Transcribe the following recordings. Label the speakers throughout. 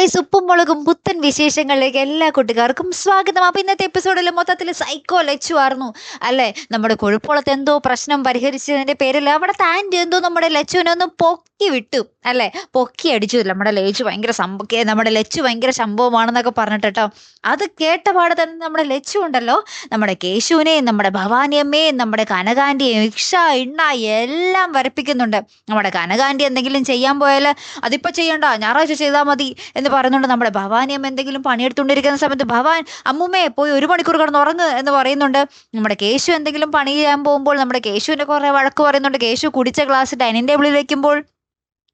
Speaker 1: Guys ഉപ്പും മുളകും പുത്തൻ വിശേഷങ്ങളിലേക്ക് എല്ലാ കൂട്ടുകാർക്കും സ്വാഗതം. അപ്പോൾ ഇന്നത്തെ എപ്പിസോഡിൽ മൊത്തത്തിൽ സൈക്കോ ലച്ചു ആയിരുന്നു അല്ലേ? നമ്മുടെ കൊഴുപ്പുളത്ത് എന്തോ പ്രശ്നം പരിഹരിച്ചതിന്റെ പേരിൽ അവിടെ ആന്റി എന്തോ നമ്മുടെ ലച്ചുവിനെ ഒന്ന് പൊക്കി വിട്ടു അല്ലേ? പൊക്കി അടിച്ചു. നമ്മുടെ ലച്ചു ഭയങ്കര സംഭവ നമ്മുടെ ലച്ചു ഭയങ്കര സംഭവമാണെന്നൊക്കെ പറഞ്ഞിട്ട് അത് കേട്ട പാടെ തന്നെ നമ്മുടെ ലച്ചു ഉണ്ടല്ലോ. നമ്മുടെ കേശുവിനെയും നമ്മുടെ ഭവാനിയമ്മയും നമ്മുടെ കനകാന്റിയും ഇക്ഷ ഇണ്ണ എല്ലാം വരപ്പിക്കുന്നുണ്ട്. നമ്മുടെ കനകാന്റി എന്തെങ്കിലും ചെയ്യാൻ പോയാൽ അതിപ്പോൾ ചെയ്യണ്ട ഞായറാഴ്ച ചെയ്താൽ മതി എന്ന് പറയുന്നുണ്ട്. നമ്മുടെ ഭവാനി അമ്മ എന്തെങ്കിലും പണിയെടുത്തുകൊണ്ടിരിക്കുന്ന സമയത്ത് ഭവാൻ അമ്മുമ്മയെ പോയി ഒരു മണിക്കൂർ കിടന്ന് ഉറങ്ങ് എന്ന് പറയുന്നുണ്ട്. നമ്മുടെ കേശു എന്തെങ്കിലും പണി ചെയ്യാൻ പോകുമ്പോൾ നമ്മുടെ കേശുവിന്റെ കുറേ വഴക്ക് പറയുന്നുണ്ട്. കേശു കുടിച്ച ഗ്ലാസ് ഡൈനിങ് ടേബിളിൽ വെക്കുമ്പോൾ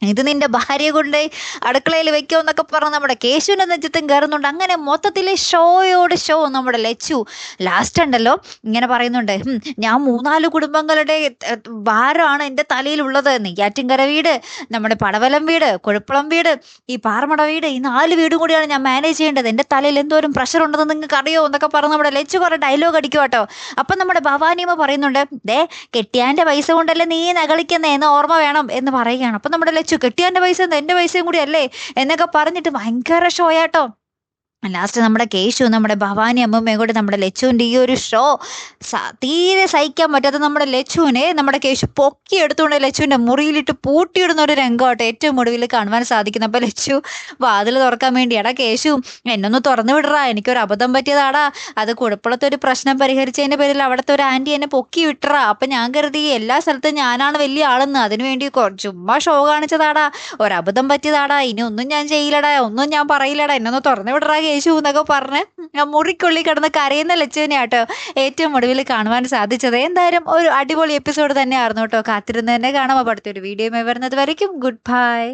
Speaker 1: ഇത് നിന്റെ ഭാര്യ കൊണ്ട് അടുക്കളയിൽ വെക്കോ എന്നൊക്കെ പറഞ്ഞ് നമ്മുടെ കേശുവിന്റെ നെഞ്ചത്തും കയറുന്നുണ്ട്. അങ്ങനെ മൊത്തത്തിൽ ഷോയോട് ഷോ നമ്മുടെ ലച്ചു ലാസ്റ്റ് ഉണ്ടല്ലോ. ഇങ്ങനെ പറയുന്നുണ്ട് "ഹും, ഞാൻ മൂന്നാൽ കുടുംബങ്ങളുടെ ഭാരമാണ് എന്റെ തലയിലുള്ളത്. നെയ്യാറ്റിൻകര വീട് നമ്മുടെ പടവലം വീട് കൊഴുപ്പളം വീട് ഈ പാറമട വീട് ഈ നാല് വീടും കൂടിയാണ് ഞാൻ മാനേജ് ചെയ്യേണ്ടത്. എന്റെ തലയിൽ എന്തോരം പ്രഷർ ഉണ്ടെന്ന് നിങ്ങൾക്ക് അറിയോ? എന്നൊക്കെ പറഞ്ഞ് നമ്മുടെ ലച്ചു കുറേ ഡയലോഗ് അടിക്കും കേട്ടോ അപ്പം നമ്മുടെ ഭവാനിയമ്മ പറയുന്നുണ്ട് ദേ കെട്ടിയാന്റെ പൈസ കൊണ്ടല്ലേ നീ നകളിക്കുന്നേ എന്ന് ഓർമ്മ വേണം എന്ന് പറയുകയാണ്. അപ്പം നമ്മുടെ ലച്ചു കെട്ടിയാന്റെ പൈസ എന്റെ പൈസയും കൂടി അല്ലേ? എന്നൊക്കെ പറഞ്ഞിട്ട് ഭയങ്കര ഷോയാട്ടോ ലാസ്റ്റ് നമ്മുടെ കേശു നമ്മുടെ ഭവാനി അമ്മമ്മയും കൂടി നമ്മുടെ ലച്ചുവിന്റെ ഈ ഒരു ഷോ തീരെ സഹിക്കാൻ പറ്റാത്ത നമ്മുടെ ലച്ചുവിനെ നമ്മുടെ കേശു പൊക്കി എടുത്തുകൊണ്ട് ലച്ചുവിന്റെ മുറിയിലിട്ട് പൂട്ടിയിടുന്ന ഒരു രംഗമാട്ടോ ഏറ്റവും ഒടുവിൽ കാണുവാൻ സാധിക്കുന്നത്. അപ്പോൾ ലച്ചു വാതിൽ തുറക്കാൻ വേണ്ടി എടാ കേശു എന്നൊന്ന് തുറന്നു വിടറാ എനിക്കൊരു അബദ്ധം പറ്റിയതാടാ. അത് കുഴപ്പമുള്ളത്തെ ഒരു പ്രശ്നം പരിഹരിച്ചതിന്റെ പേരിൽ അവിടുത്തെ ഒരു ആന്റി എന്നെ പൊക്കി വിട്ടറാ. അപ്പം ഞാൻ കരുതി എല്ലാ സ്ഥലത്തും ഞാനാണ് വലിയ ആളെന്ന്. അതിനുവേണ്ടി ചുമ്മാ ഷോ കാണിച്ചതാടാ. ഒരബദ്ധം പറ്റിയതാടാ. ഇനി ഒന്നും ഞാൻ ചെയ്യില്ലടാ. ഒന്നും ഞാൻ പറയില്ലടാ. എന്നൊന്ന് തുറന്നു വിടറാ കേശു എന്നൊക്കെ പറഞ്ഞ് മുറിക്കുള്ളിൽ കിടന്ന് കരയുന്ന ലച്ചുവിനെയാട്ടോ ഏറ്റവും ഒടുവിൽ കാണുവാൻ സാധിച്ചത്. എന്തായാലും ഒരു അടിപൊളി എപ്പിസോഡ് തന്നെയായിരുന്നു കേട്ടോ. കാത്തിരുന്ന് തന്നെ കാണാം. അപ്പോൾ അടുത്തൊരു വീഡിയോ വരുന്നത് വരയ്ക്കും. Good bye